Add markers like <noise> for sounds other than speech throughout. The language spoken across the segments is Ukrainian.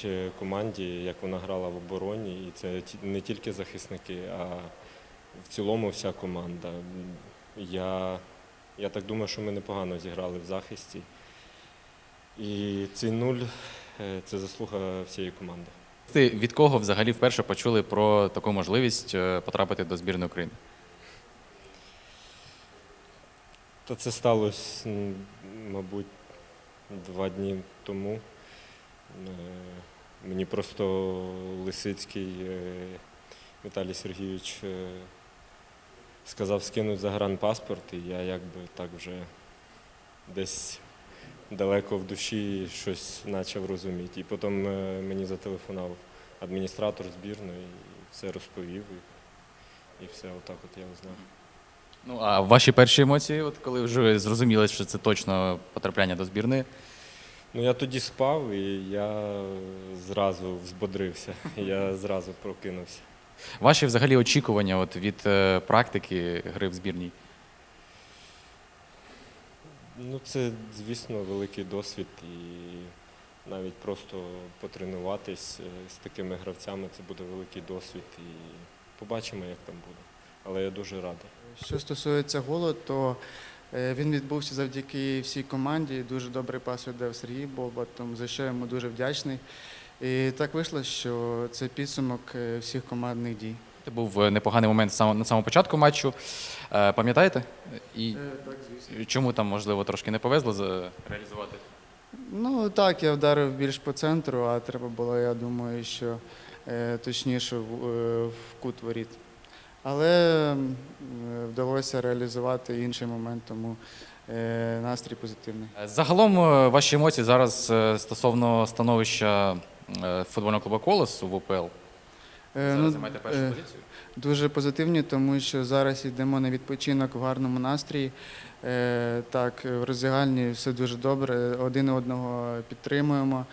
показують е, команді, як вона грала в обороні. І це не тільки захисники, а в цілому вся команда. Я, я так думаю, що ми непогано зіграли в захисті. І цей нуль е, це заслуга всієї команди. Ти від кого взагалі вперше почули про таку можливість е, потрапити до збірної України? Та це сталося, мабуть, два дні тому. Е, Мені просто Лисицький е, Віталій Сергійович е, сказав скинути загранпаспорт, і я якби так вже десь далеко в душі щось почав розуміти. І потім мені зателефонував адміністратор збірної і все розповів. І, і все, отак от я узнав. Ну а ваші перші емоції, от коли вже зрозуміли, що це точно потрапляння до збірної? Ну, я тоді спав і я зразу взбодрився. <laughs> Я зразу прокинувся. Ваші взагалі очікування от від е, практики гри в збірній? Ну, це, звісно, великий досвід і навіть просто потренуватись е, з такими гравцями це буде великий досвід і побачимо, як там буде. Але я дуже радий. Що стосується голу, то він відбувся завдяки всій команді. Дуже добрий пас віддав Сергій тому за що йому дуже вдячний. І так вийшло, що це підсумок е, всіх командних дій. Це був е, непоганий момент на самому початку матчу. Е, Пам'ятаєте? І Так, звісно. чому там, можливо, трошки не повезло реалізувати? Ну так, я вдарив більш по центру, а треба було, я думаю, що е, точніше е, в кут воріт. Але е, вдалося реалізувати інший момент, тому е, настрій позитивний. Е, Загалом ваші емоції зараз стосовно становища футбольного клубу Колос в УПЛ. Е, Зараз ну, займаєте першу е, позицію. Дуже позитивні, тому що зараз йдемо на відпочинок в гарному настрої. Е, так, в роздягальні все дуже добре. Один одного підтримуємо.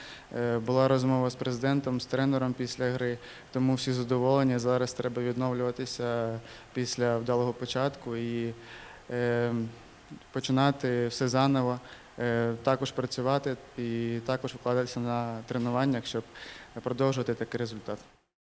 Була розмова з президентом, з тренером після гри, тому всі задоволені. Зараз треба відновлюватися після вдалого початку і починати все заново. Також працювати і також вкладатися на тренуваннях, щоб продовжувати такий результат.